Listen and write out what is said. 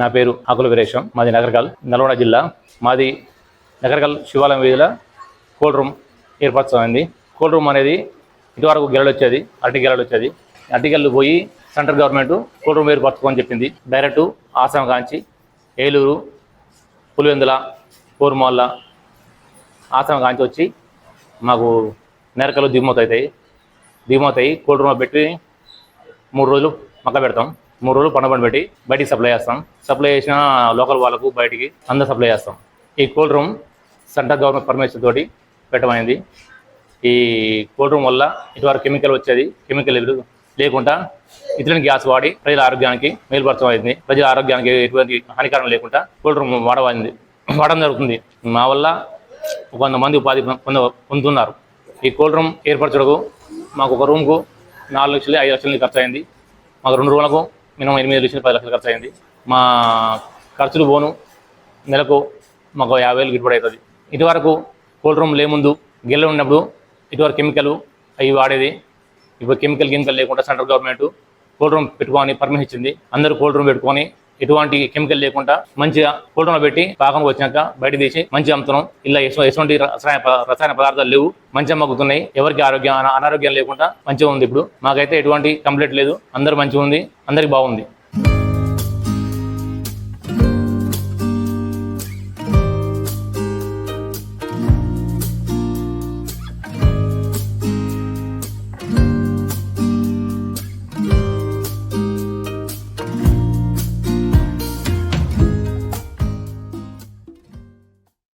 నా పేరు ఆకుల వీరేశం. మాది నగరకల్ నల్గొండ జిల్లా. మాది నగరకల్ శివాలయం వీధిలో కోల్డ్ రూమ్ ఏర్పరచమైంది కోల్డ్ రూమ్ అనేది ఇటువరకు గెలలు వచ్చేది అరటి గెలలు వచ్చేది. అరటి గెలలు పోయి సెంట్రల్ గవర్నమెంట్ కోల్డ్ రూమ్ ఏర్పరచుకోమని చెప్పింది. డైరెక్ట్ ఆసాం కాంచి ఏలూరు పులివెందుల కోరుమల్ల ఆసాం కాంచి వచ్చి మాకు నెరకలు దిగుమతి అవుతాయి దిగుమతి అయ్యి కోల్డ్ రూమ్లో పెట్టి మూడు రోజులు మక్క పెడతాం మూడు రోజులు పండబండి పెట్టి బయటికి సప్లై చేస్తాం. సప్లై చేసిన లోకల్ వాళ్ళకు బయటికి అందరూ సప్లై చేస్తాం. ఈ cool room central government permission తోటి పెట్టమైంది ఈ కూల్ రూమ్ వల్ల ఇటువరకు కెమికల్ వచ్చేది. కెమికల్ ఎదురు లేకుండా ఇతరుని గ్యాస్ వాడి ప్రజల ఆరోగ్యానికి మేలుపరచమైంది ప్రజల ఆరోగ్యానికి ఎటువంటి హానికరం లేకుండా కూల్ రూమ్ వాడమైంది వాడడం జరుగుతుంది. మా వల్ల కొంతమంది ఉపాధి పొంద పొందుతున్నారు. ఈ కూల్ రూమ్ ఏర్పరచడకు మాకు ఒక రూమ్కు నాలుగు లక్షలు ఐదు లక్షలు ఖర్చు అయింది. మాకు రెండు రూమ్లకు మినిమం ఎనిమిది నుంచి పది లక్షలు ఖర్చు అయింది మా ఖర్చులు పోను. నెలకు మాకు యాభై వేలు గిట్టుబడి అవుతుంది. ఇటువరకు కోల్డ్ రూమ్ లేముందు గిల్ల ఉన్నప్పుడు ఇటువరకు కెమికల్ అవి వాడేది. ఇప్పుడు కెమికల్ కెమికల్ లేకుండా సెంట్రల్ గవర్నమెంట్ కోల్డ్ రూమ్ పెట్టుకొని పర్మిషన్ ఇచ్చింది. అందరూ కోల్డ్ రూమ్ పెట్టుకొని ఎటువంటి కెమికల్ లేకుండా మంచిగా కోల్డ్ పెట్టి పాకం వచ్చినాక బయట తీసి మంచి అమ్ముతున్నాం. ఇలా ఎటువంటి రసాయన ప- రసాయన పదార్థాలు లేవు. మంచిగా మగ్గుతున్నాయి. ఎవరికి ఆరోగ్యం అనారోగ్యం లేకుండా మంచిగా ఉంది ఇప్పుడు. మాకైతే ఎటువంటి కంప్లైంట్ లేదు. అందరూ మంచిగా ఉంది. అందరికి బాగుంది.